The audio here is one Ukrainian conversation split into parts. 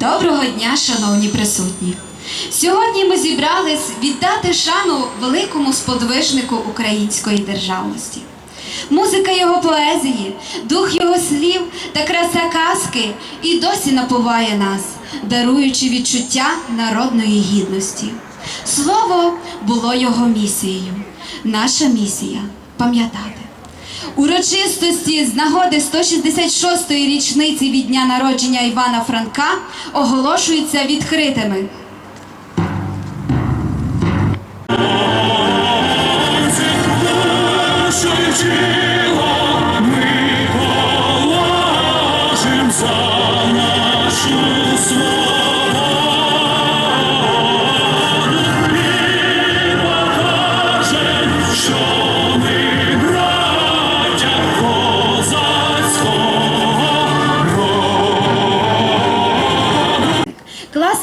Доброго дня, шановні присутні! Сьогодні ми зібрались віддати шану великому сподвижнику української державності. Музика його поезії, дух його слів та краса казки і досі напуває нас, даруючи відчуття народної гідності. Слово було його місією. Наша місія пам'ятати. Урочистості з нагоди 166-ї річниці від дня народження Івана Франка оголошуються відкритими. Тіло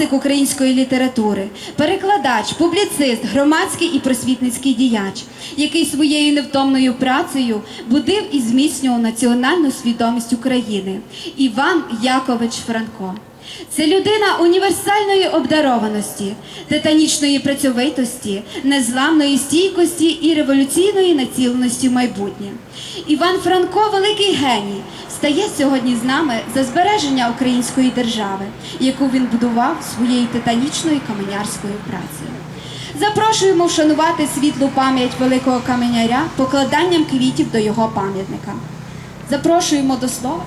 Класик української літератури, перекладач, публіцист, громадський і просвітницький діяч, який своєю невтомною працею будив і зміцнював національну свідомість України. Іван Якович Франко. Це людина універсальної обдарованості, титанічної працьовитості, незламної стійкості і революційної націленості в майбутнє. Іван Франко, великий геній, стає сьогодні з нами за збереження української держави, яку він будував своєю титанічною каменярською працею. Запрошуємо вшанувати світлу пам'ять великого каменяря покладанням квітів до його пам'ятника. Запрошуємо до слова.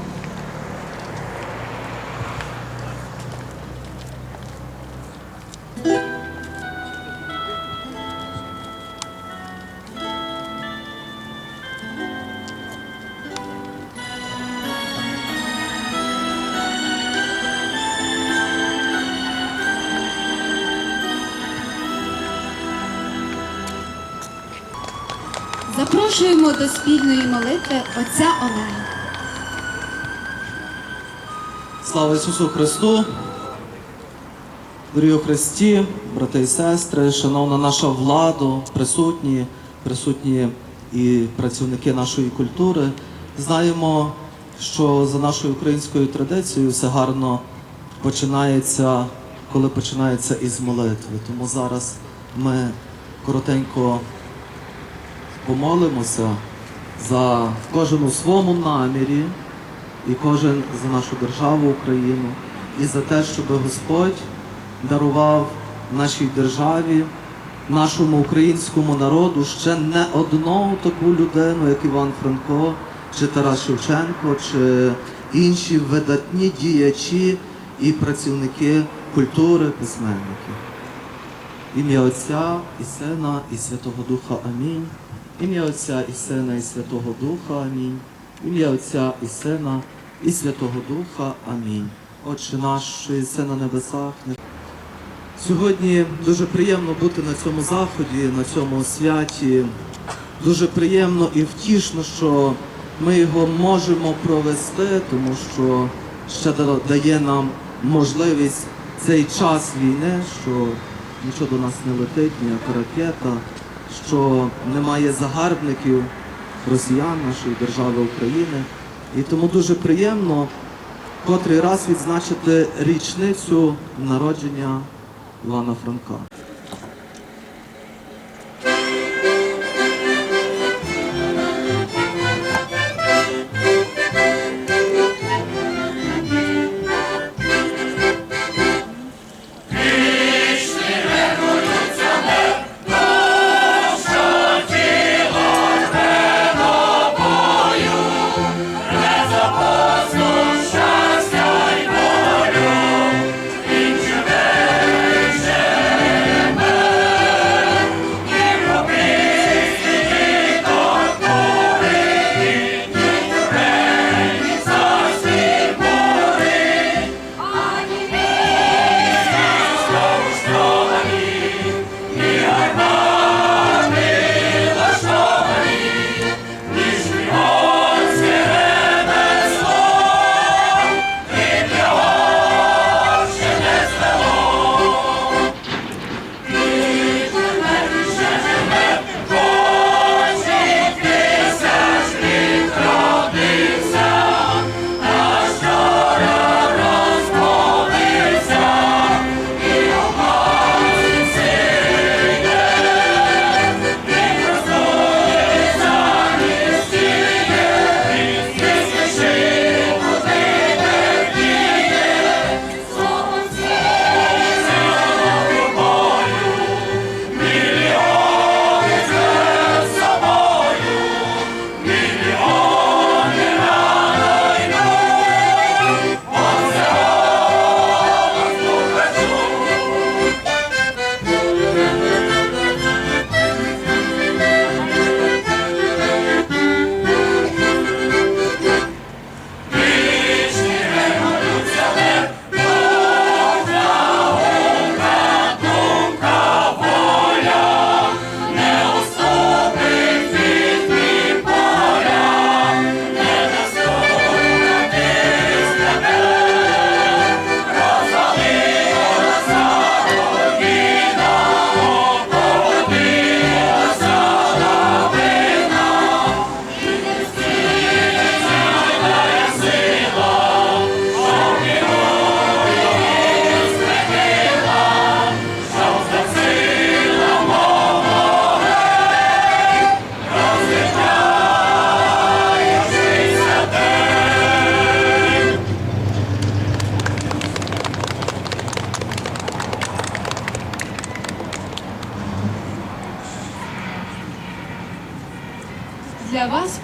Запрошуємо до спільної молитви отця Олега. Слава Ісусу Христу! Дорогі у Христі, брати і сестри, шановна наша влада, присутні, присутні і працівники нашої культури, знаємо, що за нашою українською традицією все гарно починається, коли починається із молитви. Тому зараз ми коротенько помолимося за кожен у своєму намірі і кожен за нашу державу Україну, і за те, щоб Господь дарував нашій державі, нашому українському народу ще не одну таку людину, як Іван Франко, чи Тарас Шевченко, чи інші видатні діячі і працівники культури, письменники. Ім'я Отця і Сина, і Святого Духа Амінь. Ім'я Отця і Сина, і Святого Духа Амінь. Ім'я Отця і Сина, і Святого Духа Амінь. Отче наш, що єси на небесах. Сьогодні дуже приємно бути на цьому заході, на цьому святі. Дуже приємно і втішно, що ми його можемо провести, тому що ще дає нам можливість цей час війни, що нічого до нас не летить, ніяка ракета, що немає загарбників росіян нашої держави України. І тому дуже приємно котрий раз відзначити річницю народження Івана Франка.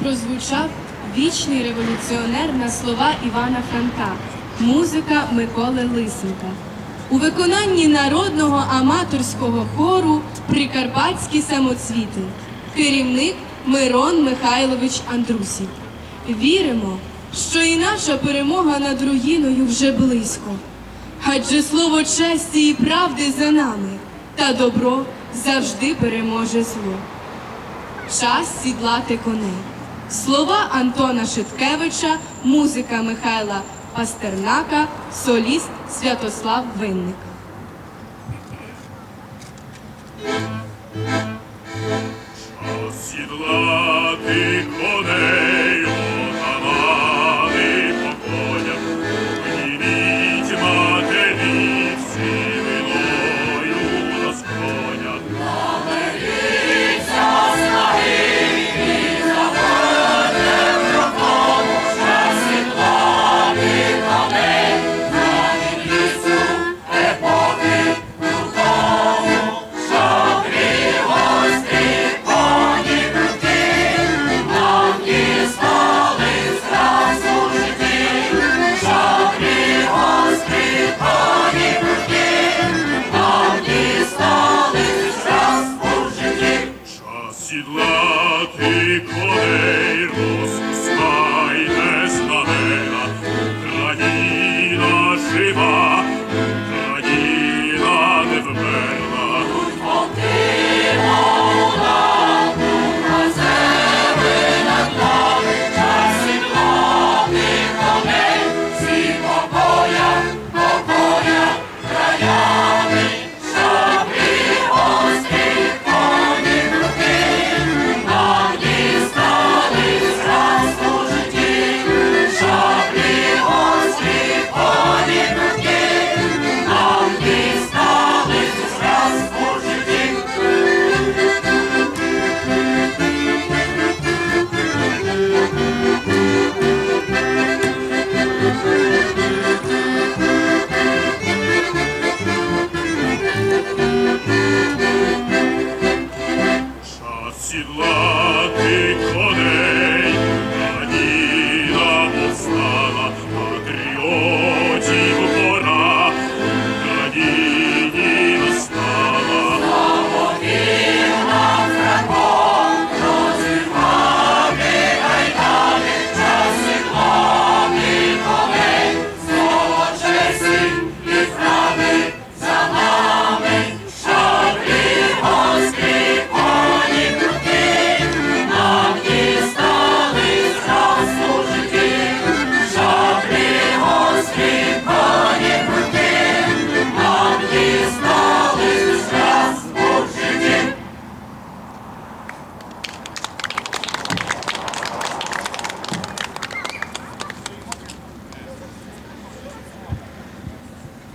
Прозвучав вічний революціонер на слова Івана Франка, музика Миколи Лисенка. У виконанні народного аматорського хору Прикарпатські самоцвіти, керівник Мирон Михайлович Андрусів. Віримо, що і наша перемога над руїною вже близько. Адже слово честі і правди за нами, та добро завжди переможе зло. Час сідлати коней. Слова Антона Шиткевича, музика Михайла Пастернака, соліст Святослав Винник. Сідлати коней, сідлати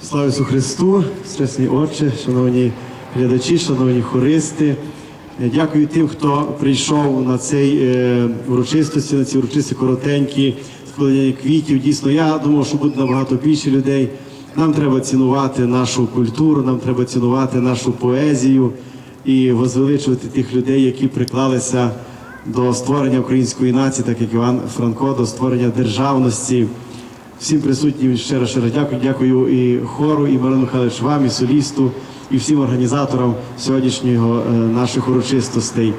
Слава Ісусу Христу, Стресні Отче, шановні глядачі, шановні хористи. Е, Дякую тим, хто прийшов на цей е, урочистості, на ці урочисті коротенькі складення квітів. Дійсно, я думав, що буде набагато більше людей. Нам треба цінувати нашу культуру, нам треба цінувати нашу поезію і возвеличувати тих людей, які приклалися до створення української нації, так як Іван Франко, до створення державності. Всім присутнім раз щиро дякую. Дякую і хору, і Мирону Михайлович, вам, і солісту, і всім організаторам сьогоднішнього е, наших урочистостей.